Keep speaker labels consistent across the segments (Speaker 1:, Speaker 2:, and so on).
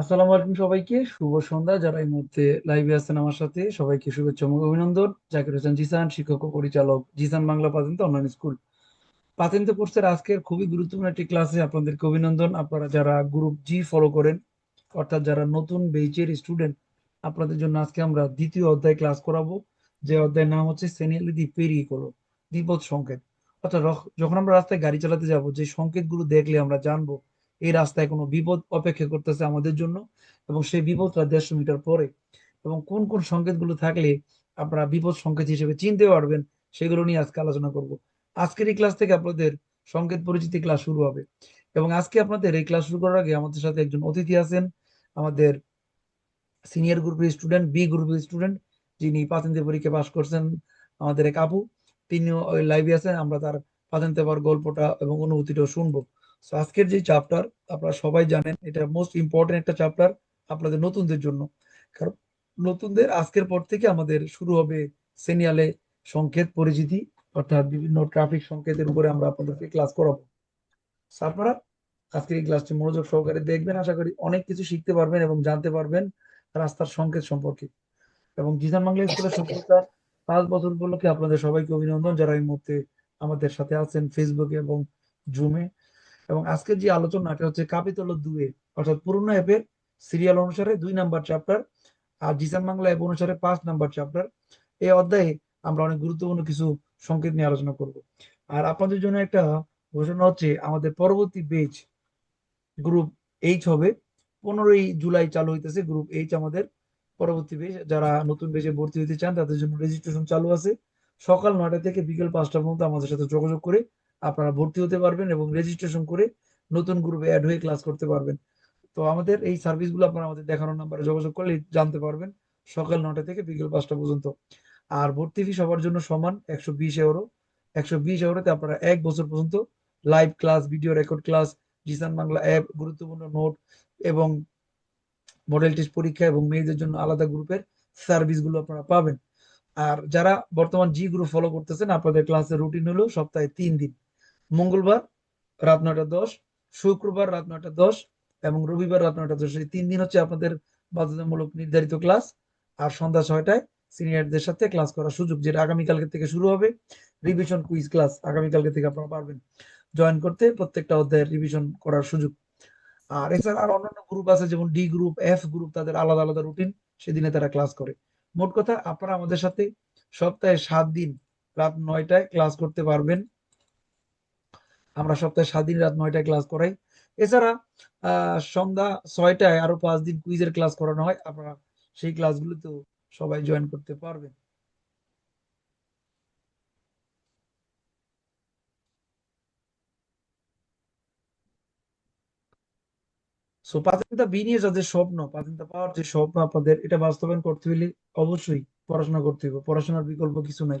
Speaker 1: আসসালামু আলাইকুম সবাইকে। শুভ সন্ধ্যা যারা এই মুহূর্তে লাইভে আছেন আমার সাথে, সবাইকে শুভেচ্ছা এবং অভিনন্দন। জাকির হোসেন জিসান, শিক্ষক ও পরিচালক জিসান বাংলা পাতেন্তে অনলাইন স্কুল পাতেন্তে কোর্সের আজকের খুবই গুরুত্বপূর্ণ একটি ক্লাসে আপনাদেরকে অভিনন্দন। আপনারা যারা গ্রুপ জি ফলো করেন, অর্থাৎ যারা নতুন বেচের স্টুডেন্ট আপনাদের জন্য আজকে আমরা দ্বিতীয় অধ্যায় ক্লাস করাবো। যে অধ্যায়ের নাম হচ্ছে সেনিয়ালিটি পেরিয়ে করো বিপদ সংকেত। অর্থাৎ যখন আমরা রাস্তায় গাড়ি চালাতে যাব, যে সংকেতগুলো দেখলে আমরা জানব এই রাস্তায় কোনো বিপদ অপেক্ষা করতেছে আমাদের জন্য এবং সেই বিপদটা দেড়শো মিটার পরে এবং কোন কোন সংকেতগুলো থাকলে আপনারা বিপদ সংকেত হিসেবে চিনতে পারবেন সেগুলো নিয়ে আজকে আলোচনা করব। আজকের এই ক্লাস থেকে আপনাদের সংকেত পরিচিতি ক্লাস শুরু হবে এবং আজকে আপনাদের এই ক্লাস শুরু করার আগে আমাদের সাথে একজন অতিথি আছেন, আমাদের সিনিয়র গ্রুপের স্টুডেন্ট বি গ্রুপের স্টুডেন্ট যিনি পাতেন্তে পরীক্ষা পাশ করছেন আমাদের এক আপু। তিনিও লাইভে আছেন, আমরা তার পাতেন্তে পাওয়ার গল্পটা এবং অনুভূতিটাও শুনব। তো আজকের যে চ্যাপ্টার আপনারা সবাই জানেন এটা মোস্ট ইম্পর্টেন্ট একটা চ্যাপ্টার আপনাদের নতুনদের জন্য। কারণ নতুনদের আজকের পর থেকে আমাদের শুরু হবে সিনিয়ালে সংকেত পরিচিতি অর্থাৎ বিভিন্ন ট্রাফিক সংকেতের উপরে আমরা আপনাদেরকে ক্লাস করাবো। আপনারা আজকের এই ক্লাসটি মনোযোগ সহকারে দেখবেন আশা করি অনেক কিছু শিখতে পারবেন এবং জানতে পারবেন রাস্তার সংকেত সম্পর্কে। এবং জিজান বাংলা স্কুলের সফলতার পাঁচ বছর উপলক্ষে আপনাদের সবাইকে অভিনন্দন যারা এই মুহূর্তে আমাদের সাথে আছেন ফেসবুকে এবং জুমে এবং আজকের যে আলোচনা এটা হচ্ছে কাপিতল দুয়ে অর্থাৎ পুরনো অ্যাপের সিরিয়াল অনুসারে দুই নাম্বার চ্যাপ্টার আর জিসান বাংলা অ্যাপ অনুসারে পাঁচ নাম্বার চ্যাপ্টার এই অধ্যায়ে আমরা অনেক গুরুত্বপূর্ণ কিছু সংকেত নিয়ে আলোচনা করব। আর আপনাদের জন্য একটা ঘোষণা হচ্ছে, আমাদের পরবর্তী বেচ গ্রুপ এইচ হবে, পনেরোই জুলাই চালু হইতেছে গ্রুপ এইচ আমাদের পরবর্তী বেচ যারা নতুন বেচে ভর্তি হতে চান তাদের জন্য রেজিস্ট্রেশন চালু আছে। সকাল নয়টা থেকে বিকেল পাঁচটা পর্যন্ত আমাদের সাথে যোগাযোগ করে আপনারা ভর্তি হতে পারবেন এবং রেজিস্ট্রেশন করে নতুন গ্রুপে অ্যাড হয়ে ক্লাস করতে পারবেন। তো আমাদের এই সার্ভিসগুলো আপনারা আমাদের দেখানোর নাম্বারে যোগাযোগ করলে জানতে পারবেন সকাল নয়টা থেকে বিকেল পাঁচটা পর্যন্ত। আর ভর্তি ফি সবার জন্য সমান একশো বিশ এউরো একশো বিশ এউরোতে আপনারা এক বছর পর্যন্ত live class video record class Jisan Bangla app গুরুত্বপূর্ণ নোট এবং মডেল টেস্ট পরীক্ষা এবং মেয়েদের জন্য আলাদা গ্রুপের সার্ভিসগুলো আপনারা পাবেন। আর যারা বর্তমান জি গ্রুপ ফলো করতেছেন, আপনাদের ক্লাসের রুটিন হলো সপ্তাহে তিন দিন। মঙ্গলবার রাত নয়টা দশ, শুক্রবার রাত নয়টা দশ এবং রবিবার রাত নয়টা দশ। এই তিন দিন হচ্ছে আপনাদের বাধ্যতামূলক নির্ধারিত ক্লাস। আর সন্ধ্যা ছয়টায় সিনিয়রদের সাথে ক্লাস করার সুযোগ, যেটা আগামীকালকে থেকে শুরু হবে। রিভিশন কুইজ ক্লাস আগামীকালকে থেকে আপনারা পারবেন জয়েন করতে প্রত্যেকটা অধ্যায়ের রিভিশন করার সুযোগ। আর এছাড়া আর অন্যান্য গ্রুপ আছে, যেমন ডি গ্রুপ এফ গ্রুপ তাদের আলাদা আলাদা রুটিন সেদিনে তারা ক্লাস করে। মোট কথা, আপনারা আমাদের সাথে সপ্তাহে সাত দিন রাত নয়টায় ক্লাস করতে পারবেন। আমরা সপ্তাহে সাত দিন রাত নয়টায় ক্লাস করাই। এছাড়া সন্ধ্যা ছয়টায় আরও পাঁচ দিন কুইজের ক্লাস করানো হয়। আপনারা সেই ক্লাসগুলোতেও সবাই জয়েন করতে পারবেন। সো পাতেন্তা বি নিয়ে যাদের স্বপ্ন পাতেন্তা পাওয়ার যে স্বপ্ন আপনাদের, এটা বাস্তবায়ন করতে হলে অবশ্যই পড়াশোনা করতে হবে। পড়াশোনার বিকল্প কিছু নাই।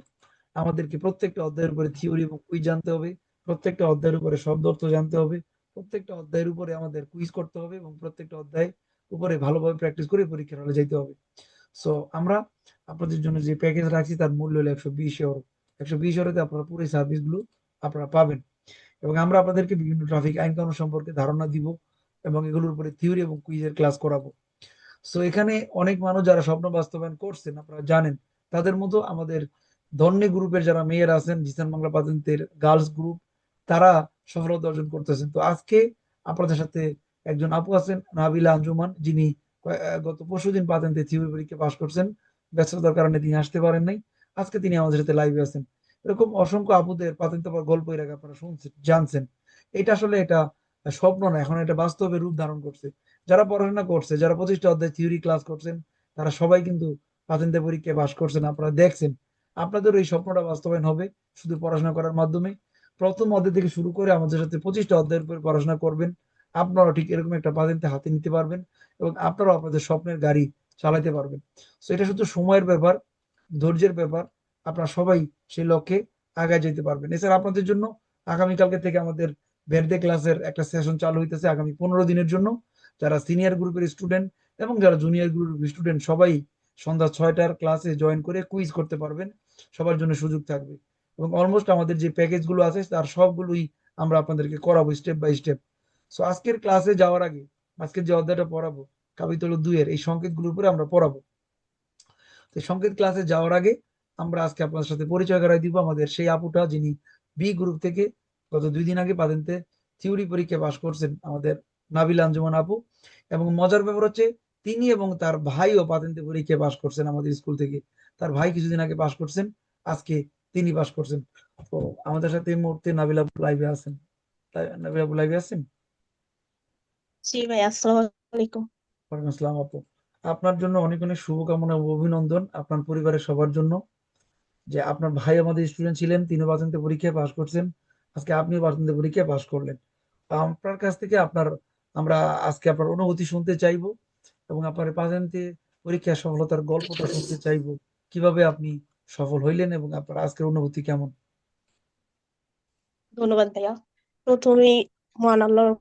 Speaker 1: আমাদেরকে প্রত্যেকটা অধ্যায়ের উপরে থিওরি এবং কুইজ জানতে হবে। প্রত্যেকটা অধ্যায়ের উপরে শব্দ অর্থ জানতে হবে। প্রত্যেকটা অধ্যায়ের উপরে আমাদের কুইজ করতে হবে এবং প্রত্যেকটা অধ্যায় উপরে ভালোভাবে প্র্যাকটিস করে পরীক্ষার হলে যেতে হবে। সো আমরা আপনাদের জন্য যে প্যাকেজ রাখছি তার মূল্য হলো একশো বিশ ইউরো একশো বিশ ইউরোতে আপনারা পুরো সার্ভিসগুলো আপনারা পাবেন। এবং আমরা আপনাদেরকে বিভিন্ন ট্রাফিক আইন কানুন সম্পর্কে ধারণা দিব এবং এগুলোর উপরে থিওরি এবং কুইজের ক্লাস করাবো। সো এখানে অনেক মানুষ যারা স্বপ্ন বাস্তবায়ন করছেন, আপনারা জানেন, তাদের মতো আমাদের ধন্যে গ্রুপের যারা মেয়েরা আছেন, জিসান বাংলা পাতেন্তের গার্লস গ্রুপ তারা সফলতা অর্জন করতেছেন। তো আজকে আপনাদের সাথে একজন আপু আছেন, নাবিলা আঞ্জুমান, যিনি গত পরশুদিন পাতেন্তে থিওরি পরীক্ষা পাশ করছেন। ব্যস্ততার কারণে তিনি আসতে পারেন নাই। আজকে তিনি আমাদের সাথে লাইভে আছেন। এরকম অসংখ্য আপুদের পাতেন্তে পাওয়ার গল্প এর আগে আপনারা শুনছেন, জানছেন। এটা আসলে এটা স্বপ্ন না, এখন এটা বাস্তবে রূপ ধারণ করছে। যারা পড়াশোনা করছে, যারা পঁচিশটা অধ্যায় থিওরি ক্লাস করছেন, তারা সবাই কিন্তু পাতেন্তে পরীক্ষায় পাশ করছেন, আপনারা দেখছেন। আপনাদের এই স্বপ্নটা বাস্তবায়ন হবে শুধু পড়াশোনা করার মাধ্যমে। প্রথম অধ্যায় থেকে শুরু করে আমাদের সাথে পঁচিশটা অধ্যায়ের উপরে পড়াশোনা করবেন। আপনারা ঠিক এরকম একটা পাতেন্তে হাতে নিতে পারবেন এবং আপনারাও আপনাদের স্বপ্নের গাড়ি চালাতে পারবেন। তো এটা শুধু সময়ের ব্যাপার, ধৈর্যের ব্যাপার। আপনারা সবাই সেই লক্ষ্যে আগায় যেতে পারবেন। এছাড়া আপনাদের জন্য আগামীকালকে থেকে আমাদের ভেরদে ক্লাসের একটা সেশন চালু হইতেছে আগামী পনেরো দিনের জন্য। যারা সিনিয়র গ্রুপের স্টুডেন্ট এবং যারা জুনিয়র গ্রুপের স্টুডেন্ট সবাই সন্ধ্যা ছয়টার ক্লাসে জয়েন করে কুইজ করতে পারবেন। সবার জন্য সুযোগ থাকবে। এবং অলমোস্ট আমাদের যে প্যাকেজগুলো আছে, তার সবগুলোই আমরা আপনাদেরকে করাবো স্টেপ বাই স্টেপ সো আজকের ক্লাসে যাওয়ার আগে, আজকের যে অধ্যায়টা পড়াবো, কাবিতল দুইয়ের, এই সংকেতগুলোর উপরে আমরা পড়াবো। তো সংকেত ক্লাসে যাওয়ার আগে, আমরা আজকে আপনার সাথে পরিচয় করাই দিব আমাদের সেই আপুটা যিনি বি গ্রুপ থেকে গত দুই দিন আগে পাতেন্তে থিওরি পরীক্ষা পাশ করছেন আমাদের নাবিল আঞ্জুমান আপু। এবং মজার ব্যাপার হচ্ছে, তিনি এবং তার ভাইও পাতেন্তে পরীক্ষায় পাশ করছেন আমাদের স্কুল থেকে। তার ভাই কিছুদিন আগে পাশ করছেন। আজকে তিনি পাশ করছেন। তো আমাদের সাথে এই মুহূর্তে নাবিল লাইভে আছেন। তাই নাবিল লাইভে আছেন?
Speaker 2: জি ভাই আসসালামু আলাইকুম।
Speaker 1: ওয়ালাইকুম আসসালাম আপু। আপনার জন্য অনেক অনেক শুভকামনা ও অভিনন্দন আপনার পরিবারের সবার জন্য। যে আপনার ভাই আমাদের স্টুডেন্ট ছিলেন তিনিও বাসন্তে পরীক্ষায় পাশ করছেন। আজকে আপনিও বাসন্তে পরীক্ষায় পাশ করলেন। আপনার কাছ থেকে আপনার আমরা আজকে আপনার অনুভূতি শুনতে চাইব এবং আপনার পাশেন্তে পরীক্ষার সফলতার গল্পটা শুনতে চাইব। কীভাবে আপনি সফল হইলেন এবং আপনার আজকের অনুভূতি কেমন?
Speaker 2: ধন্যবাদ ভাইয়া। প্রথমেই মহান আল্লাহর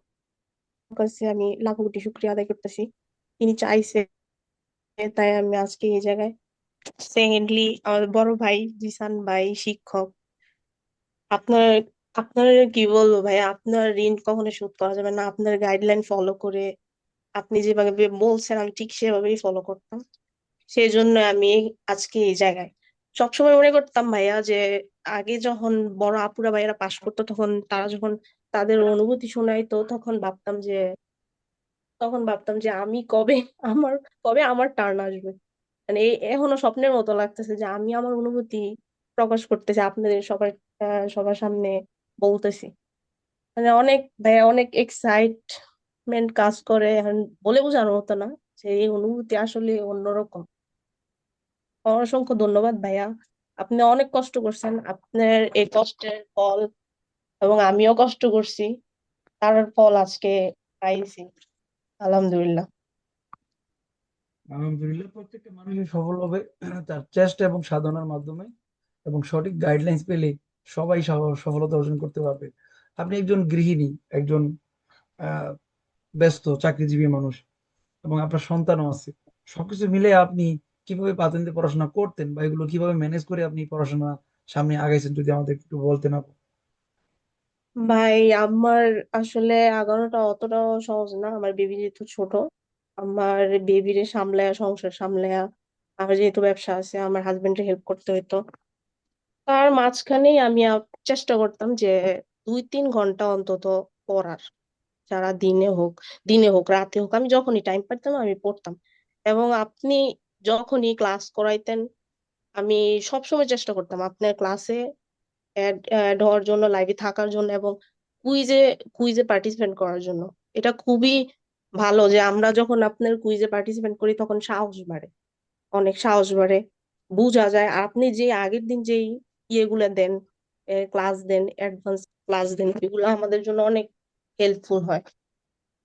Speaker 2: কাছে আমি লাখো কোটি শুকরিয়া আদায় করতেছি। তিনি চাইছে, তাই আমি আজকে এই জায়গায়। সেকেন্ডলি আমার বড় ভাই জিসান ভাই শিক্ষক। আপনার আপনার কি বলব ভাই আপনার ঋণ কখনো শোধ করা যাবে না। আপনার গাইডলাইন ফলো করে আপনি যেভাবে বলছেন, আমি ঠিক সেভাবেই ফলো করতাম। সেই জন্য আমি আজকে এই জায়গায় সবসময় মনে করতাম ভাইয়া যে, আগে যখন বড় আপুরা ভাইয়ারা পাশ করতো তখন তারা যখন তাদের অনুভূতি শোনাইতো তখন ভাবতাম যে, তখন ভাবতাম যে আমি কবে আমার কবে আমার টার্ন আসবে। মানে এখনও স্বপ্নের মতো লাগতেছে যে আমি আমার অনুভূতি প্রকাশ করতেছি, আপনাদের সবার সবার সামনে বলতেছি। মানে অনেক ভাইয়া অনেক এক্সাইটমেন্ট কাজ করে, এখন বলে বোঝানোর মতো না যে এই অনুভূতি আসলে অন্যরকম। অসংখ্য ধন্যবাদ, ভাইয়া। আপনি অনেক কষ্ট করছেন। আপনার এই কষ্টের ফল এবং আমিও কষ্ট করছি। তার ফল আজকে পাইছি। আলহামদুলিল্লাহ।
Speaker 1: আলহামদুলিল্লাহ, প্রত্যেকটা মানুষই সফল হবে। তার চেষ্টা এবং সাধনার মাধ্যমে এবং সঠিক গাইডলাইন্স পেলে সবাই সফ- সফলতা অর্জন করতে পারবে। আপনি একজন গৃহিণী, একজন ব্যস্ত, চাকরিজীবী মানুষ এবং আপনার সন্তানও আছে। সবকিছু মিলে আপনি কীভাবে পাতেন্তে পড়াশোনা করতেন বা এগুলো কীভাবে ম্যানেজ করে আপনি পড়াশোনা সামনে আগাইছেন যদি আমাদের একটু বলতেন আপু?
Speaker 2: ভাই, আমার আসলে আগানোটা অতটাও সহজ না। আমার বেবি যেহেতু ছোট, আমার বেবিরে সামলায়া, সংসার সামলায়া, আমার যেহেতু ব্যবসা আছে, আমার হাজবেন্ডের হেল্প করতে হইতো। তার মাঝখানেই আমি চেষ্টা করতাম যে দুই তিন ঘণ্টা অন্তত পড়ার, সারা দিনে হোক দিনে হোক, রাতে হোক, আমি যখনই টাইম পাইতাম আমি পড়তাম। এবং আপনি যখনই ক্লাস করাইতেন, আমি সবসময় চেষ্টা করতাম আপনার ক্লাসে অ্যাড হওয়ার জন্য লাইভে থাকার জন্য এবং কুইজে কুইজে পার্টিসিপেট করার জন্য। এটা খুবই ভালো যে আমরা যখন আপনার কুইজে পার্টিসিপেট করি তখন সাহস বাড়ে। অনেক সাহস বাড়ে। বোঝা যায়, আপনি যে আগের দিন যেই ইয়েগুলো দেন ক্লাস দেন অ্যাডভান্স ক্লাস দেন, এগুলো আমাদের জন্য অনেক হেল্পফুল হয়।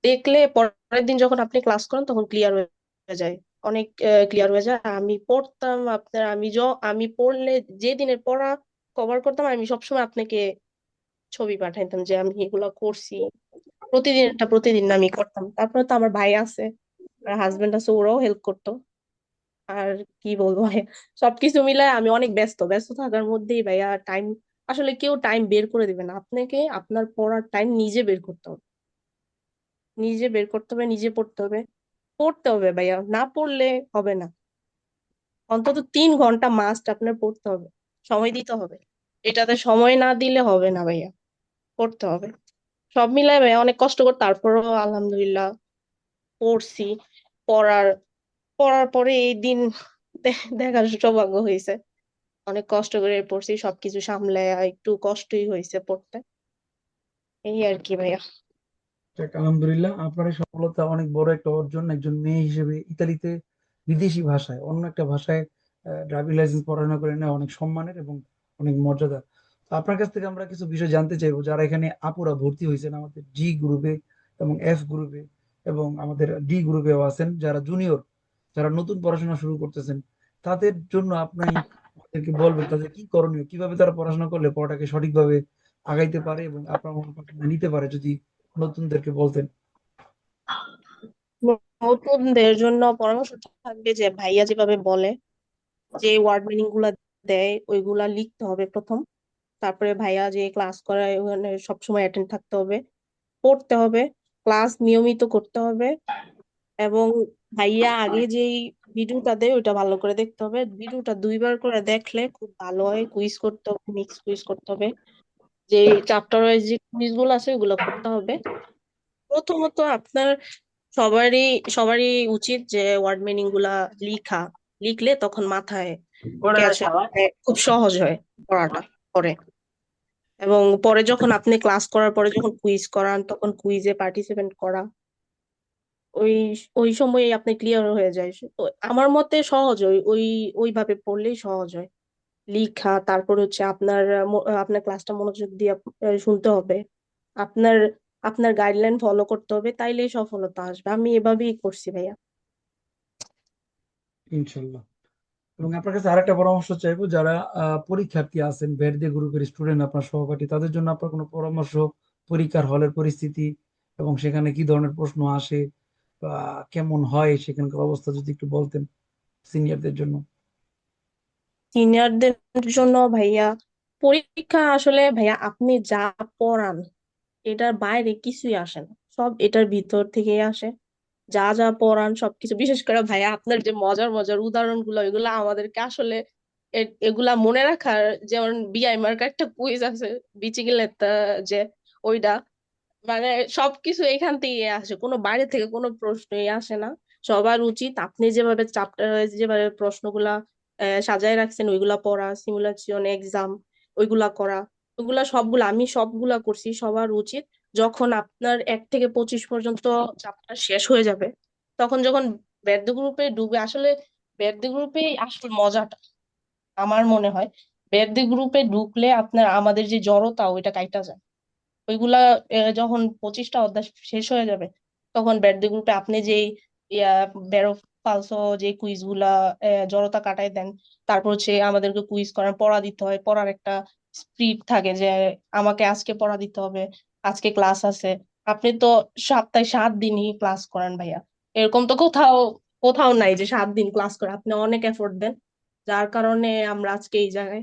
Speaker 2: দেখলে পরের দিন যখন আপনি ক্লাস করেন তখন ক্লিয়ার হয়ে যায়। অনেক ক্লিয়ার হয়ে যায়। আমি পড়তাম আপনার, আমি য আমি পড়লে যে দিনের পড়া কভার করতাম, আমি সবসময় আপনাকে ছবি পাঠাইতাম যে আমি এগুলা করছি। প্রতিদিনটা প্রতিদিন আমি করতাম। তারপরে তো আমার ভাই আছে হাজবেন্ড আছে, ওরাও হেল্প করতো। আর কি বলব সবকিছু মিলায় আমি অনেক ব্যস্ত। ব্যস্ত থাকার মধ্যেই ভাইয়া টাইম আসলে কেউ টাইম বের করে দিবে না। আপনাকে আপনার পড়ার টাইম নিজে বের করতে হবে। নিজে বের করতে হবে, নিজে পড়তে হবে। পড়তে হবে ভাইয়া, না পড়লে হবে না। অন্তত তিন ঘণ্টা মাস্ট আপনার পড়তে হবে, সময় দিতে হবে। এটাতে সময় না দিলে হবে না ভাইয়া, পড়তে হবে। সব মিলাই ভাইয়া অনেক কষ্ট করে, তারপরও আলহামদুলিল্লাহ পড়ছি। পড়ার পড়ার পরে এই দিন দেখার সৌভাগ্য হয়েছে। অনেক কষ্ট করে পড়ছি, সবকিছু সামলায় একটু কষ্টই হয়েছে পড়তে। এই আর কি ভাইয়া।
Speaker 1: যাক, আলহামদুলিল্লাহ আপনার এই সফলতা অনেক বড় একটা অর্জন একজন মেয়ে হিসেবে ইতালিতে বিদেশি ভাষায় অন্য একটা ভাষায় ড্রাইভিং লাইসেন্স পড়াশোনা করে নেওয়া অনেক সম্মানের এবং অনেক মর্যাদা। আপনার কাছ থেকে আমরা কিছু বিষয় জানতে চাইব যারা এখানে আপুরা ভর্তি হয়েছেন আমাদের জি গ্রুপে এবং এফ গ্রুপে এবং আমাদের ডি গ্রুপেও আছেন যারা জুনিয়র যারা নতুন পড়াশোনা শুরু করতেছেন তাদের জন্য আপনি আমাদেরকে বলবেন তাদের কি করণীয় কীভাবে তারা পড়াশোনা করলে পড়াটাকে সঠিকভাবে আগাইতে পারে এবং আপনার মনোভাবটা নিতে পারে যদি নতুনদেরকে বলতেন।
Speaker 2: নতুনদের জন্য পরামর্শ থাকবে যে, ভাইয়া যেভাবে বলে, যে ওয়ার্ড মিনিংগুলা দেয়, ওইগুলা লিখতে হবে প্রথম। তারপরে ভাইয়া যে ক্লাস করায়, ওখানে সবসময় অ্যাটেন্ড থাকতে হবে, পড়তে হবে ক্লাস নিয়মিত করতে হবে, এবং ভাইয়া আগে যেই ভিডিওটা দেয়, ওইটা ভালো করে দেখতে হবে। ভিডিওটা দুইবার করে দেখলে খুব ভালো হয় কুইজ করতে হবে মিক্স কুইজ করতে হবে। যে চ্যাপ্টার ওয়াইজ যে কুইজগুলো আছে ওগুলো করতে হবে। প্রথমত আপনার সবারই সবারই উচিত যে ওয়ার্ড মিনিংগুলা লিখা লিখলে তখন মাথায় হয় খুব সহজ হয় পড়াটা পরে এবং পরে যখন আপনি ক্লাস করার পরে যখন কুইজ করান তখন কুইজে পার্টিসিপেট করা। ওই ওই সময় আপনি ক্লিয়ার হয়ে যায়। আমার মতে সহজ হয় ওই ওইভাবে পড়লেই সহজ হয়। লিখা, তারপর হচ্ছে আপনার আপনার ক্লাসটা মনোযোগ দিয়ে শুনতে হবে। আপনার আপনার গাইডলাইন ফলো করতে হবে, তাইলেই সফলতা আসবে। আমি এভাবেই করছি, ভাইয়া।
Speaker 1: ইনশাল্লাহ। এবং আপনার কাছে আরেকটা পরামর্শ চাইব, যারা পরীক্ষার্থী আছেন ভেরদে গ্রুপের স্টুডেন্ট আপনার সহপাঠী, তাদের জন্য আপনার কোনো পরামর্শ, পরীক্ষার হলের পরিস্থিতি এবং সেখানে কি ধরনের প্রশ্ন আসে বা কেমন হয়, সেখানকার অবস্থা যদি একটু বলতেন সিনিয়রদের জন্য।
Speaker 2: সিনিয়রদের জন্য ভাইয়া পরীক্ষা আসলে ভাইয়া আপনি যা পড়ান, এটার বাইরে কিছুই আসে না। সব এটার ভিতর থেকেই আসে। যা যা পড়ান, সবকিছু। বিশেষ করে ভাইয়া আপনার যে মজার মজার উদাহরণগুলো, এগুলা আমাদেরকে আসলে এগুলা মনে রাখার যেমন বিআই মার্কার একটা কুইজ আছে বিচি গেলে যে ওইটা মানে সবকিছু এখান থেকে আসে। কোনো বাইরে থেকে কোনো প্রশ্নই আসে না। সবার উচিত আপনি যেভাবে চ্যাপ্টার যেভাবে প্রশ্নগুলা সাজায় রাখছেন, ওইগুলা পড়া সিমুলেশন এক্সাম ওইগুলা করা। ওইগুলা সবগুলা, আমি সবগুলা করছি, সবার উচিত যখন আপনার এক থেকে পঁচিশ পর্যন্ত চাপটা শেষ হয়ে যাবে, তখন যখন ব্যাড গ্রুপে ডুবে, আসলে ব্যাড গ্রুপে আসল মজাটা, আমার মনে হয় ব্যাড গ্রুপে ঢুকলে আপনার, আমাদের যে জড়তা, ওইটা কাইটা যায়। ওইগুলা যখন পঁচিশটা অধ্যায় শেষ হয়ে যাবে, তখন ব্যাট গ্রুপে আপনি যেই বেরো ফালসো যে কুইজগুলা জড়তা কাটায় দেন। তারপর হচ্ছে আমাদেরকে কুইজ করার, পড়া দিতে হয়। পড়ার একটা স্পিড থাকে যে, আমাকে আজকে পড়া দিতে হবে, আজকে ক্লাস আছে। আপনি তো সপ্তাহে সাত দিনই ক্লাস করেন ভাইয়া। এরকম তো কোথাও কোথাও নাই যে সাত দিন ক্লাস করে। আপনি অনেক এফোর্ট দেন। যার কারণে আমরা আজকে এই জায়গায়।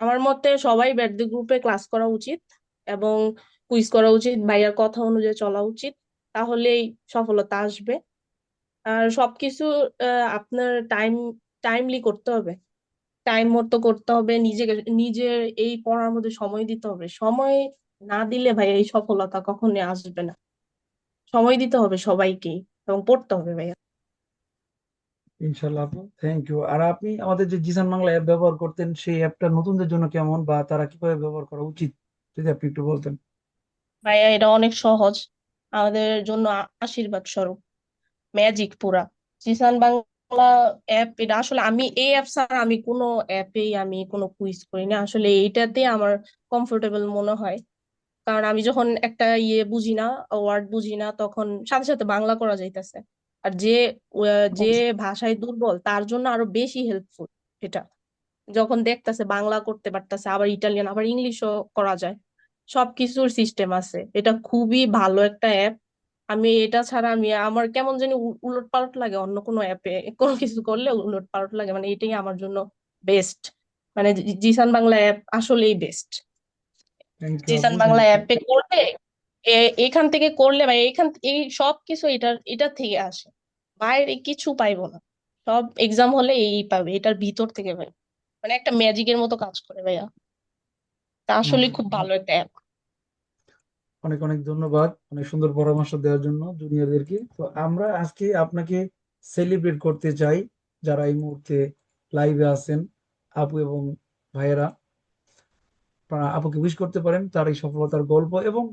Speaker 2: আমার মতে সবাই দ্য গ্রুপে ক্লাস করা উচিত এবং কুইজ করা উচিত, ভাইয়ার কথা অনুযায়ী চলা উচিত। তাহলেই সফলতা আসবে। আর সবকিছু আপনার টাইম টাইমলি করতে হবে। টাইম মতো করতে হবে নিজেকে নিজের এই পড়ার মধ্যে সময় দিতে হবে। সময় না দিলে ভাই এই সফলতা কখনোই আসবে না। সময় দিতে হবে সবাইকেই এবং পড়তে হবে ভাইয়া।
Speaker 1: ইনশাল্লাহ আপু থ্যাংক ইউ আর আপনি আমাদের যে জিসান বাংলা অ্যাপ ব্যবহার করতেন সেই অ্যাপটা নতুনদের জন্য কেমন বা তারা কীভাবে ব্যবহার করা উচিত? যদি আপনি একটু বলতেন।
Speaker 2: ভাইয়া এটা অনেক সহজ। আমাদের জন্য আশীর্বাদ স্বরূপ। ম্যাজিক পুরা। জিসান বাংলা অ্যাপ এটা আসলে আমি এই অ্যাপ ছাড়া আমি কোনো অ্যাপেই আমি কোনো কুইজ করি না। আসলে এইটাতে আমার কমফোর্টেবল মনে হয়। কারণ আমি যখন একটা ইয়ে বুঝি না ওয়ার্ড বুঝি না তখন সাথে সাথে বাংলা করা যাইতেছে। আর যে যে ভাষায় দুর্বল তার জন্য আরও বেশি হেল্পফুল এটা যখন দেখতেছে বাংলা করতে পারতেছে আবার ইটালিয়ান আবার ইংলিশও করা যায়। সবকিছুর সিস্টেম আছে। এটা খুবই ভালো একটা অ্যাপ আমি এটা ছাড়া আমি আমার কেমন জানি উলট পালট লাগে অন্য কোনো অ্যাপে কোনো কিছু করলে উলট পালট লাগে মানে এটাই আমার জন্য বেস্ট মানে জিসান বাংলা অ্যাপ আসলেই বেস্ট জিসান বাংলা অ্যাপে করলে এ- এখান থেকে করলে ভাই এখান এই সব কিছু এটার এটা থেকে আসে। বাইরে কিছু পাইবো না। সব এক্সাম হলে এই পাবে এটার ভিতর থেকে ভাই মানে একটা ম্যাজিকের মতো কাজ করে ভাইয়া। তা আসলে খুব ভালো একটা অ্যাপ
Speaker 1: অনেক অনেক ধন্যবাদ, অনেক সুন্দর পরামর্শ দেওয়ার জন্য জুনিয়রদেরকে। তো আমরা আজকে আপনাকে সেলিব্রেট করতে চাই, যারা এই মুহূর্তে লাইভে আছেন, আপু এবং ভাইয়েরা। আপুকে উইশ করতে পারেন, তার এই সফলতার গল্প এবং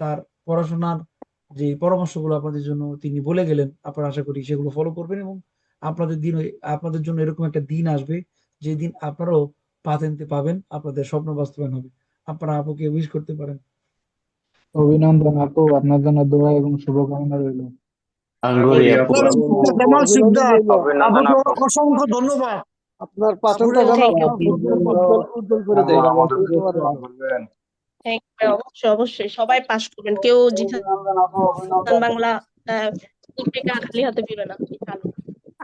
Speaker 1: তার পড়াশোনার যে পরামর্শগুলো আপনাদের জন্য তিনি বলে গেলেন, আপনারা আশা করি সেগুলো ফলো করবেন এবং আপনাদের দিন, আপনাদের জন্য এরকম একটা দিন আসবে যে দিন আপনারাও পাতেন্তে পাবেন, আপনাদের স্বপ্ন বাস্তবায়ন হবে। আপনারা আপুকে উইশ করতে পারেন।
Speaker 3: অভিনন্দন আপু আপনার জন্য দোয়া এবং শুভকামনা রইল।
Speaker 4: আঙ্গুরি আপু।
Speaker 5: জামাল শিকদার আপনাকে অসংখ্য ধন্যবাদ।
Speaker 3: আপনার পাঠনটা. উজ্জ্বল করে দেয়
Speaker 2: অবশ্যই অবশ্যই। সবাই পাস করবেন। কেউ
Speaker 3: অভিনন্দন
Speaker 2: বাংলা খালি হাতে ফিরবে না।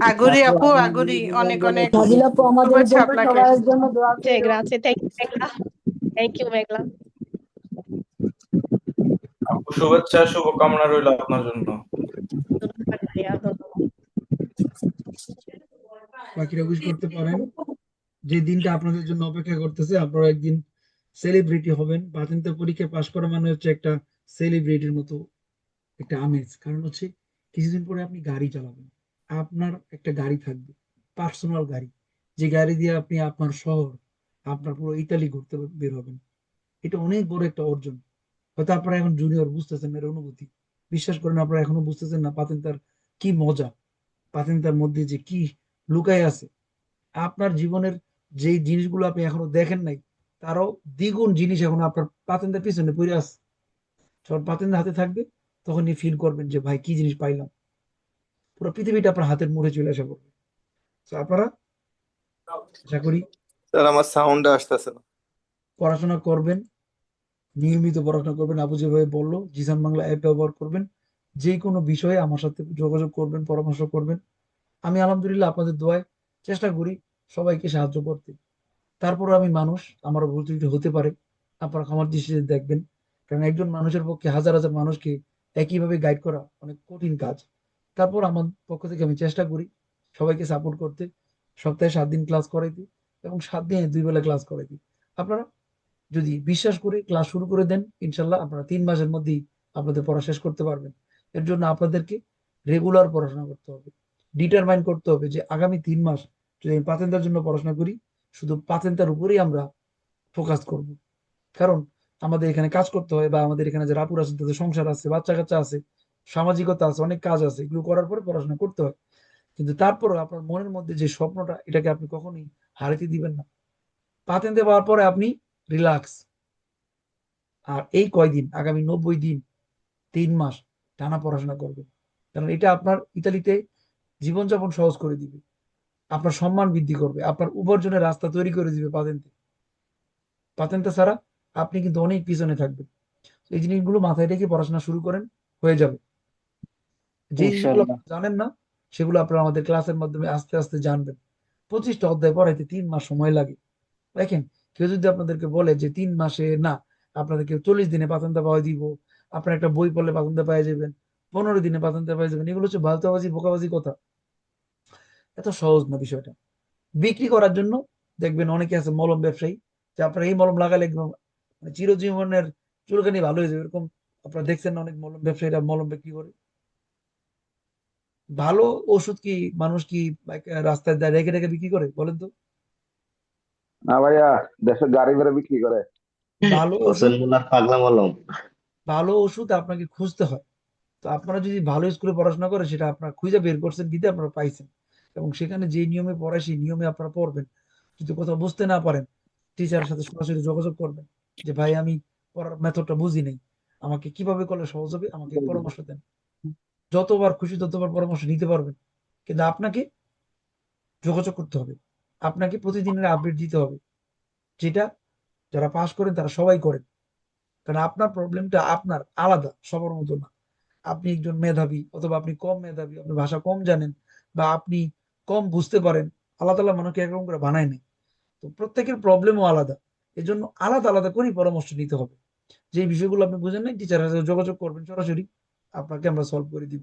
Speaker 6: আগুরি আপু আগুরি। অনেক অনেক
Speaker 7: আপু আমাদের জন্য
Speaker 6: আপনাকে।
Speaker 7: সবার জন্য দোয়া
Speaker 2: থ্যাংক ইউ মেঘলা।
Speaker 4: শুভেচ্ছা, শুভকামনা রইল আপনার জন্য।
Speaker 1: বাকিরা উইশ করতে পারেন। যে দিনটা আপনাদের জন্য অপেক্ষা করতেছে, আপনারা একদিন সেলিব্রিটি হবেন। পরীক্ষা পাশ করা মানে হচ্ছে একটা সেলিব্রিটির মতো, একটা আমেজ। কারণ হচ্ছে কিছুদিন পরে আপনি গাড়ি চালাবেন। আপনার একটা গাড়ি থাকবে পার্সোনাল গাড়ি। যে গাড়ি দিয়ে আপনি আপনার শহর, আপনার পুরো ইতালি ঘুরতে বের হবেন। এটা অনেক বড় একটা অর্জন। হয়তো আপনারা এখন জুনিয়র বুঝতেছেন এর অনুভূতি। বিশ্বাস করেন আপনারা এখনও বুঝতেছেন না পাতেন্তার কি মজা পাতেন্তার মধ্যে যে কি লুকায় আছে। আপনার জীবনের যেই জিনিসগুলো আপনি এখনও দেখেন নাই তারও দ্বিগুণ জিনিস এখন আপনার পাতেন্তার পিছনে পড়ে আছে। যখন পাতেন্তা হাতে থাকবে তখনই ফিল করবেন যে ভাই কি জিনিস পাইলাম। পুরো পৃথিবীটা আপনার হাতের মুঠে চলে আসা করবে। তো আপনারা আশা করি
Speaker 7: স্যার আমার সাউন্ড আসতেছে না।
Speaker 1: পড়াশোনা করবেন নিয়মিত পড়াশোনা করবেন। আপু যেভাবে বলল, জিসান বাংলা অ্যাপ ব্যবহার করবেন। যে কোনো বিষয়ে আমার সাথে যোগাযোগ করবেন, পরামর্শ করবেন। আমি আলহামদুলিল্লাহ আপনাদের দোয়ায় চেষ্টা করি সবাইকে সাহায্য করতে। তারপরও আমি মানুষ, আমার ভুল ত্রুটি হতে পারে। আপনারা আমার দৃষ্টিতে দেখবেন। কারণ একজন মানুষের পক্ষে হাজার হাজার মানুষকে একইভাবে গাইড করা অনেক কঠিন কাজ। তারপর আমার পক্ষ থেকে আমি চেষ্টা করি সবাইকে সাপোর্ট করতে। সপ্তাহে সাত দিন ক্লাস করাইতে এবং সাত দিনে দুই বেলা ক্লাস করাইতে। আপনারা যদি বিশ্বাস করে ক্লাস শুরু করে দেন, ইনশাল্লাহ আপনারা তিন মাসের মধ্যেই আপনাদের পড়া শেষ করতে পারবেন। এর জন্য আপনাদেরকে রেগুলার পড়াশোনা করতে হবে। ডিটারমাইন করতে হবে যে আগামী তিন মাস যদি আমি পাতেন্তার জন্য পড়াশোনা করি, শুধু পাতেন্তার উপরেই আমরা ফোকাস করব। কারণ আমাদের এখানে কাজ করতে হয় বা আমাদের এখানে যারা আপুর আছে, তাদের সংসার আছে বাচ্চা কাচ্চা আছে, সামাজিকতা আছে, অনেক কাজ আছে, এগুলো করার পরে পড়াশোনা করতে হয়। কিন্তু তারপরও আপনার মনের মধ্যে যে স্বপ্নটা, এটাকে আপনি কখনোই হারাতে দিবেন না। পাতেন্তে পাওয়ার পরে আপনি রিল্যাক্স। আর এই কয়দিন আগামী নব্বই দিন তিন মাস টানা পড়াশোনা করবেন কারণ এটা আপনার ইতালিতে জীবনযাপন সহজ করে দিবে। আপনার সম্মান বৃদ্ধি করবে। আপনার উপার্জনের রাস্তা তৈরি করে দিবে পাতেন্তে। পাতেন্তে ছাড়া আপনি কিন্তু অনেক পিছনে থাকবেন। এই জিনিসগুলো মাথায় রেখে পড়াশোনা শুরু করেন হয়ে যাবে। যে জিনিসগুলো জানেন না সেগুলো আপনারা আমাদের ক্লাসের মাধ্যমে আস্তে আস্তে জানবেন। পঁচিশটা অধ্যায় পড়াইতে তিন মাস সময় লাগে। দেখেন কেউ যদি আপনাদেরকে বলে যে তিন মাসে না আপনাদেরকে চল্লিশ দিনে পাতান্তা পাওয়া দিব, আপনার একটা বই পড়লে পাতান্তা পাওয়া যাবেন, পনেরো দিনে পাতান্তা পাওয়া যাবেন, এগুলো হচ্ছে বালতাবাজি বোকাবাজি কথা। এত সহজ না বিষয়টা। বিক্রি করার জন্য দেখবেন অনেকে আছে মলম ব্যবসায়ী, যে আপনারা এই মলম লাগালে একদম মানে চিরজীবনের চুলকানি ভালো হয়ে যাবে। এরকম আপনারা দেখছেন অনেক মলম ব্যবসায়ীরা মলম বিক্রি করে। ভালো ওষুধ কি মানুষ কি রাস্তায় রেখে রেখে বিক্রি করে? বলেন তো।
Speaker 4: না ভাইয়া দেশের গাড়ি করে বিক্রি করে।
Speaker 1: ভালো ওষুধ
Speaker 8: হোসেন পাগলা মলম
Speaker 1: ভালো ওষুধ আপনাকে খুঁজতে হয়। তো আপনারা যদি ভালো স্কুলে পড়াশোনা করেন সেটা আপনারা খুঁজে বের করছেন দিতে আপনারা পাইছেন। এবং সেখানে যে নিয়মে পড়ায় সেই নিয়মে আপনারা পড়বেন। যদি কোথাও বুঝতে না পারেন টিচারের সাথে সরাসরি যোগাযোগ করবেন যে ভাই আমি পড়ার মেথডটা বুঝি নেই। আমাকে কীভাবে করলে সহজ হবে? আমাকে পরামর্শ দেন। যতবার খুশি ততবার পরামর্শ নিতে পারবেন। কিন্তু আপনাকে যোগাযোগ করতে হবে। আপনাকে প্রতিদিনের আপডেট দিতে হবে। যেটা যারা পাস করেন তারা সবাই করেন। কারণ আপনার প্রবলেমটা আপনার আলাদা, সবার মতো না। আপনি একজন মেধাবী অথবা আপনি কম মেধাবী, আপনি ভাষা কম জানেন বা আপনি কম বুঝতে পারেন আলাদা আলাদা মানুষকে একরকম করে বানায় নেই তো প্রত্যেকের প্রবলেমও আলাদা। এজন্য আলাদা আলাদা করেই পরামর্শ নিতে হবে। যে বিষয়গুলো আপনি বুঝেন নাই টিচারের সাথে যোগাযোগ করবেন সরাসরি, আপনাকে আমরা সলভ করে দিব।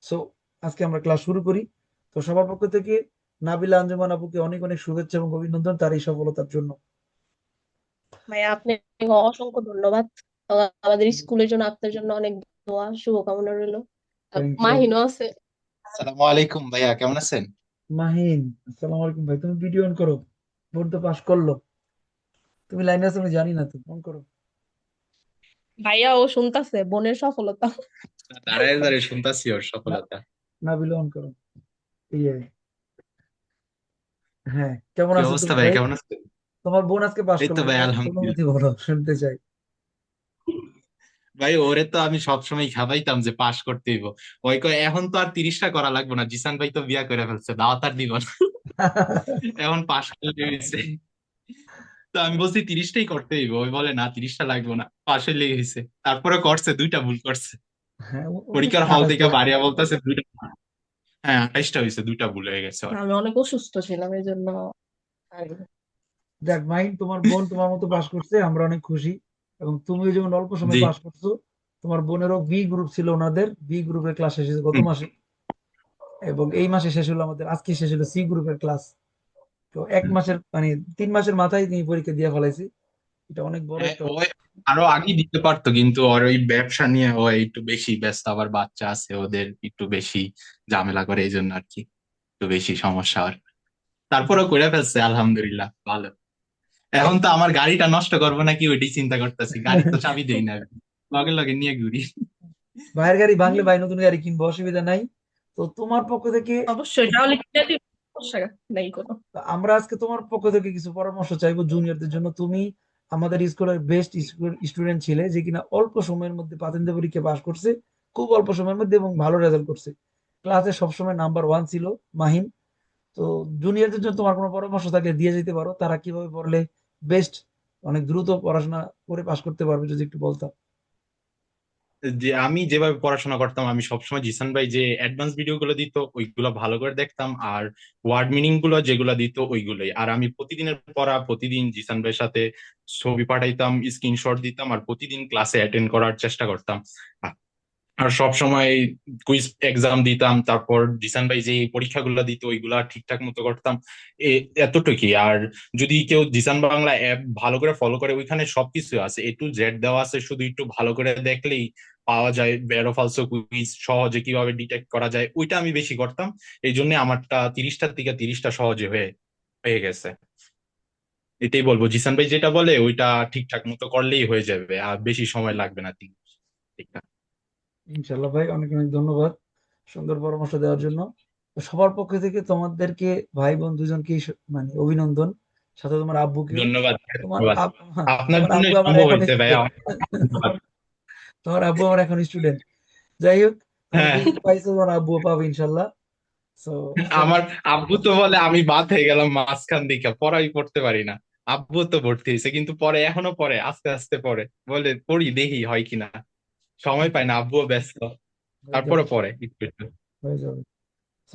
Speaker 1: সো আজকে আমরা ক্লাস শুরু করি। তো সবার পক্ষ থেকে নাবিলা আঞ্জুমান আপুকে অনেক অনেক শুভেচ্ছা এবং অভিনন্দন তার এই সফলতার জন্য।
Speaker 2: ভাইয়া আপনাকে অসংখ্য ধন্যবাদ। আমাদের স্কুলের জন্য আপনার জন্য অনেক দোয়া শুভকামনা রইল. মাহিনও আছে।
Speaker 9: আসসালামু আলাইকুম ভাইয়া কেমন আছেন?
Speaker 1: মাহিন আসসালামু আলাইকুম ভাই তুমি ভিডিও অন করো। বোন তো পাস করল। তুমি লাইনে আছো আমি জানি না তো অন করো।
Speaker 2: ভাইয়া ও শুনতাছে বোনের সফলতা।
Speaker 9: দাঁড়ায় দাঁড়ায় শুনতাছি ওর সফলতা।
Speaker 1: নাবিলা অন করো। ইয়ে হ্যাঁ কেমন
Speaker 9: কি
Speaker 1: আছো
Speaker 9: অবস্থা
Speaker 1: তুমি?
Speaker 9: ভাই?
Speaker 1: ভাই
Speaker 9: কেমন আছেন
Speaker 1: তোমার বোন আজকে পাস
Speaker 9: এই তো
Speaker 1: করল
Speaker 9: ভাই,
Speaker 1: তোমার
Speaker 9: আলহামদুলিল্লাহ।
Speaker 1: অনুভূতি বলো শুনতে চাই।
Speaker 9: ভাই ওরে তো আমি সবসময় খাবাইতাম যে পাশ করতে হইব। ওই কয় এখন তো আর তিরিশটা করা লাগবে না। জিসান ভাই তো বিয়া করে ফেলছে দাওয়াত আর দিব না। এখন পাশ করতে হয়েছে তো আমি বলছি তিরিশটাই করতে হইব। ওই বলে না তিরিশটা লাগবে না পাশে লেগে গেছে তারপরে করছে দুইটা ভুল করছে।
Speaker 1: হ্যাঁ ও- ও
Speaker 9: পরীক্ষার হল
Speaker 1: আঠাশ
Speaker 9: থেকে। বাড়িয়া বলতেছে দুইটা হ্যাঁ আঠাইশটা হয়েছে দুইটা ভুল হয়ে গেছে।
Speaker 2: আমি অনেক অসুস্থ ছিলাম এই জন্য
Speaker 1: দেখ মাহিন তোমার বোন তোমার মতো পাস করছে আমরা অনেক খুশি এবং তুমিও যেমন অল্প সময়
Speaker 9: জি।
Speaker 1: পাস করছ তোমার বোনেরও বি গ্রুপ ছিল ওনাদের বি গ্রুপের ক্লাস এসেছে গত
Speaker 9: হুম।
Speaker 1: মাসে এবং এই মাসে শেষ হলো আমাদের আজকে শেষ হলো সি গ্রুপের ক্লাস তো এক মাসের মানে তিন মাসের মাথায় তিনি পরীক্ষা দিয়ে ফেলাইছি এটা অনেক বড়
Speaker 9: হ্যাঁ, আরও আগে দিতে পারতো কিন্তু ওর ওই ব্যবসা নিয়ে ও একটু বেশি ব্যস্ত আবার বাচ্চা আছে ওদের একটু বেশি ঝামেলা করে এই জন্য আর কি একটু বেশি সমস্যা আর তারপরেও করে ফেলছে আলহামদুলিল্লাহ ভালো। এখন তো আমার গাড়িটা নষ্ট করব নাকি ওইটাই চিন্তা করতেছি গাড়ি তো চাবি দেই না। লগে লগে নিয়ে ঘুরি।
Speaker 1: ভাইয়ের গাড়ি ভাঙলে ভাই নতুন গাড়ি কিনবো অসুবিধা নাই। তো তোমার পক্ষ থেকে
Speaker 2: অবশ্যই তাহলে কিনে দিব সমস্যা নেই কোনো।
Speaker 1: আমরা আজকে তোমার পক্ষ থেকে কিছু পরামর্শ চাইব জুনিয়রদের জন্য। তুমি আমাদের স্কুলের বেস্ট স্টুডেন্ট ছিলে যে কিনা অল্প সময়ের মধ্যে পাতেন্দ্র পরীক্ষা পাশ করছে, খুব অল্প সময়ের মধ্যে এবং ভালো রেজাল্ট করছে। ক্লাসে সবসময় নাম্বার ওয়ান ছিল মাহিন তো জুনিয়রদের জন্য তোমার কোনো পরামর্শ থাকলে দিয়ে যেতে পারো। তারা কীভাবে পড়লে বেস্ট অনেক দ্রুত পড়াশোনা করে পাশ করতে পারবে যদি একটু বলতাম।
Speaker 9: যে আমি যেভাবে পড়াশোনা করতাম, আমি সবসময় জিসান ভাই যে অ্যাডভান্স ভিডিও গুলো দিত, ওইগুলো ভালো করে দেখতাম। আর ওয়ার্ড মিনিংগুলো যেগুলো দিত, ওইগুলোই। আর আমি প্রতিদিনের পড়া, প্রতিদিন জিসান ভাইয়ের সাথে ছবি পাঠাইতাম স্ক্রিনশট দিতাম, আর প্রতিদিন ক্লাসে অ্যাটেন্ড করার চেষ্টা করতাম। আর সব সময় কুইজ এক্সাম দিতাম, তারপর জিসান ভাই যে পরীক্ষাগুলো দিত, ওইগুলা ঠিকঠাক মতো করতাম। এতটুকুই। আর যদি কেউ জিসান বাংলা অ্যাপ ভালো করে ফলো করে, ওইখানে সবকিছু আছে। এ টু জেড দেওয়া আছে, শুধু একটু ভালো করে দেখলেই পাওয়া যায়। বেরো ফালসো কুইজ সহজে কীভাবে ডিটেক্ট করা যায়, ওইটা আমি বেশি করতাম। এই জন্য আমারটা তিরিশটার থেকে তিরিশটা সহজে হয়ে হয়ে গেছে। এটাই বলব। জিসান ভাই যেটা বলে, ওইটা ঠিকঠাক মতো করলেই হয়ে যাবে। আর বেশি সময় লাগবে না তিন ঠিকঠাক।
Speaker 1: ইনশাল্লাহ ভাই অনেক অনেক ধন্যবাদ সুন্দর পরামর্শ দেওয়ার জন্য। সবার পক্ষ থেকে তোমাদেরকে ভাই বোন দুজনকেই স- মানে অভিনন্দন। সাথে তোমার আব্বুকে
Speaker 9: ধন্যবাদ
Speaker 1: হ্যাঁ,
Speaker 9: আপনার জন্য হয়েছে ভাই
Speaker 1: তোমার আব্বু আমার এখন স্টুডেন্ট যাই হোক
Speaker 9: হ্যাঁ।
Speaker 1: পাইছো তোমার আব্বু পাবে ইনশাল্লাহ
Speaker 9: আমার আব্বু তো বলে আমি বাদ হয়ে গেলাম মাঝখান দিকে পড়াই পড়তে পারি না। আব্বু তো ভর্তি হয়েছে কিন্তু পরে এখনও পরে আস্তে আস্তে পরে বলে পড়ি দেখি হয় কিনা। সময় পায় না আব্বুও ব্যস্ত। তারপরে পরে একটু একটু।
Speaker 1: হয়ে যাবে।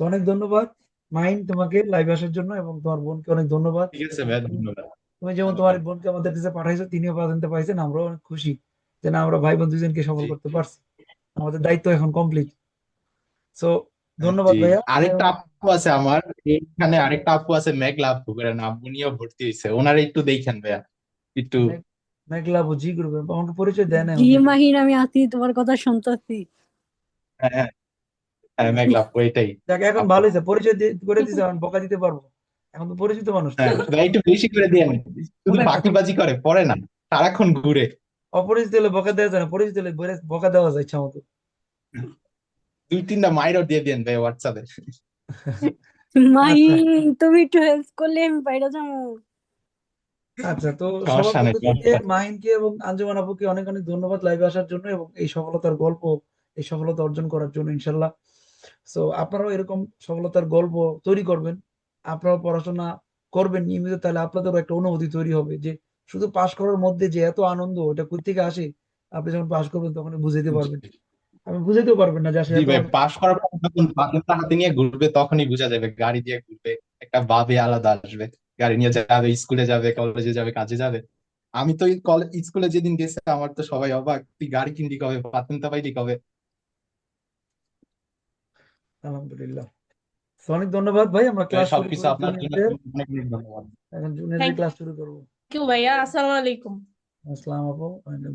Speaker 1: তো অনেক ধন্যবাদ। মাহিন তোমাকে লাইভ আসার জন্য এবং তোমার বোনকে অনেক ধন্যবাদ।
Speaker 9: ঠিক আছে ভাই ধন্যবাদ।
Speaker 1: তুমি যেমন তোমার বোনকে আমাদের কাছে পাঠাইছো তিনিও প্রাধান্য পাইছেন আমরাও অনেক খুশি যে না আমরা ভাই বোন দুজনকে সফল করতে পারছি। আমাদের দায়িত্ব এখন কমপ্লিট সো ধন্যবাদ ভাইয়া।
Speaker 9: আরেকটা আপু আছে আমার এখানে আরেকটা আপু আছে মেঘলা আপু করে না আব্বু নিয়েও ভর্তি হয়েছে। ওনারা একটু দেখেন ভাইয়া। একটু
Speaker 1: মেঘলা জি গ্রুপের আমাকে পরিচয় দেয় না
Speaker 8: জি মাহিন আমি আছি তোমার কথা শুনতেছি
Speaker 9: হ্যাঁ হ্যাঁ। হ্যাঁ, মেঘলা আপু এটাই
Speaker 1: এখন ভালো হয়েছে পরিচয় করে দিয়েছে এখন বকা দিতে পারব। এখন তো পরিচিত মানুষ।
Speaker 9: হ্যাঁ একটু বেশি করে দিয়ে শুধু ফাঁকিবাজি করে পড়ে না সারাক্ষণ ঘুরে।
Speaker 1: অপরিচিত হলে বকা দেওয়া যায় না পরিচিত হলে বকা দেওয়া যায় ইচ্ছা মতো।
Speaker 9: দুই তিনটা মাইরও দিয়ে দেন ভাই হোয়াটসঅ্যাপে
Speaker 8: মাহিন তুমি একটু হেল্প করলে আমি বাইরে যাব।
Speaker 1: আচ্ছা তো সবার পক্ষ থেকে মাহিনকে এবং আঞ্জুমান আপুকে অনেক অনেক ধন্যবাদ লাইভে আসার জন্য এবং এই সফলতার গল্প এই সফলতা অর্জন করার জন্য ইনশাল্লাহ। সো আপনারাও এরকম সফলতার গল্প তৈরি করবেন আপনারাও পড়াশোনা করবেন নিয়মিত তাহলে আপনাদেরও একটা অনুভূতি তৈরি হবে যে শুধু পাশ করার মধ্যে যে এত আনন্দ এটা কোথা থেকে আসে? আপনি যখন পাশ করবেন তখন বুঝাইতে পারবেন। আপনি বুঝাইতেও পারবেন না যে আসলে
Speaker 9: পাশ করার পর যখন হাতে নিয়ে ঘুরবে তখনই বোঝা যাবে গাড়ি দিয়ে ঘুরবে একটা ভাবে আলাদা আসবে। গাড়ি নিয়ে যাবে স্কুলে যাবে কলেজে যাবে কাজে যাবে। আমি তো স্কুলে যেদিন গেছে আমার তো সবাই অবাক তুই গাড়ি কিনলি কবে পাতেন্তা পাইলি কবে?
Speaker 1: আলহামদুলিল্লাহ। তো অনেক ধন্যবাদ ভাই আমরা ক্লাস শুরু
Speaker 9: সবকিছু
Speaker 1: করি।
Speaker 9: আপনার জন্য অনেক অনেক ধন্যবাদ।
Speaker 1: এখন জুনিয়রদের ক্লাস শুরু করব।
Speaker 2: ইউ ভাইয়া আসসালামু আলাইকুম।
Speaker 1: আসসালাম আপু